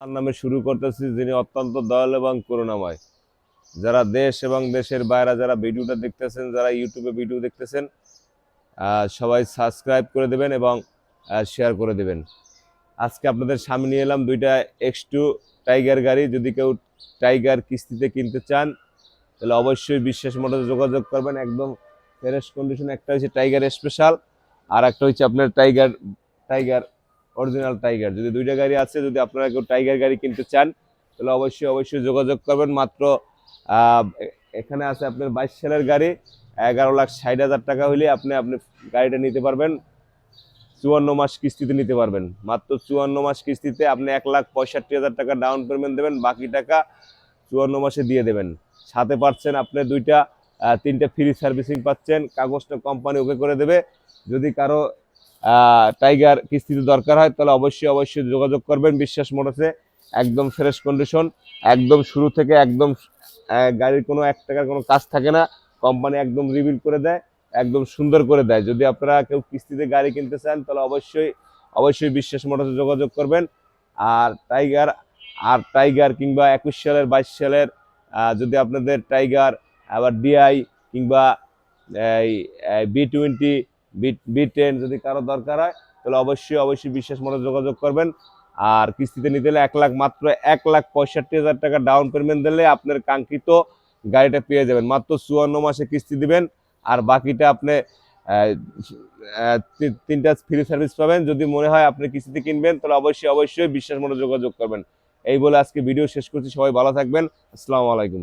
তার নামে শুরু করতেছি, যিনি অত্যন্ত দয়াল এবং করুণাময়। যারা দেশ এবং দেশের বাইরে যারা ভিডিওটা দেখতেছেন, যারা ইউটিউবে ভিডিও দেখতেছেন সবাই সাবস্ক্রাইব করে দেবেন এবং শেয়ার করে দেবেন। আজকে আপনাদের সামনে এলাম দুইটা এক্স টু টাইগার গাড়ি। যদি কেউ টাইগার কিস্তিতে কিনতে চান, তাহলে অবশ্যই বিশ্বাস মোটরে যোগাযোগ করবেন। একদম ফ্রেশ কন্ডিশন একটা হচ্ছে টাইগার স্পেশাল আর একটা হচ্ছে আপনার টাইগার টাইগার অরিজিনাল টাইগার যদি দুইটা গাড়ি আছে, যদি আপনারা কেউ টাইগার গাড়ি কিনতে চান, তাহলে অবশ্যই অবশ্যই যোগাযোগ করবেন। মাত্র এখানে আছে আপনার বাইশ সালের গাড়ি, এগারো লাখ ষাট হাজার টাকা হলে আপনি আপনি গাড়িটা নিতে পারবেন। চুয়ান্ন মাস কিস্তিতে নিতে পারবেন। মাত্র চুয়ান্ন মাস কিস্তিতে আপনি এক লাখ পঁয়ষট্টি হাজার টাকা ডাউন পেমেন্ট দেবেন, বাকি টাকা চুয়ান্ন মাসে দিয়ে দেবেন। সাথে পাচ্ছেন আপনি দুইটা তিনটা ফ্রি সার্ভিসিং পাচ্ছেন, কাগজটা কোম্পানি ওকে করে দেবে। যদি কারও টাইগার কিস্তিতে দরকার হয়, তাহলে অবশ্যই অবশ্যই যোগাযোগ করবেন। বিশ্বাস মোটরসে একদম ফ্রেশ কন্ডিশন একদম শুরু থেকে একদম গাড়ির কোনো এক টাকার কোনো কাজ থাকে না। কোম্পানি একদম রিভিল করে দেয়, একদম সুন্দর করে দেয়। যদি আপনারা কেউ কিস্তিতে গাড়ি কিনতে চান, তাহলে অবশ্যই অবশ্যই বিশ্বাস মোটরসে যোগাযোগ করবেন। আর টাইগার আর টাইগার কিংবা একুশ সালের, বাইশ সালের যদি আপনাদের টাইগার আবার ডিআই কিংবা এই বি টোয়েন্টি বি টেন যদি কারও দরকার হয়, তাহলে অবশ্যই অবশ্যই বিশ্বাস মনে যোগাযোগ করবেন। আর কিস্তিতে নিতে হলে এক লাখ, মাত্র এক লাখ পঁয়ষট্টি হাজার টাকা ডাউন পেমেন্ট দিলে আপনার কাঙ্ক্ষিত গাড়িটা পেয়ে যাবেন। মাত্র চুয়ান্ন মাসে কিস্তি দিবেন। আর বাকিটা আপনি তিনটা ফ্রি সার্ভিস পাবেন। যদি মনে হয় আপনি কিস্তিতে কিনবেন, তাহলে অবশ্যই অবশ্যই বিশ্বাস মনে যোগাযোগ করবেন। এই বলে আজকে ভিডিও শেষ করছি। সবাই ভালো থাকবেন। আসসালামু আলাইকুম।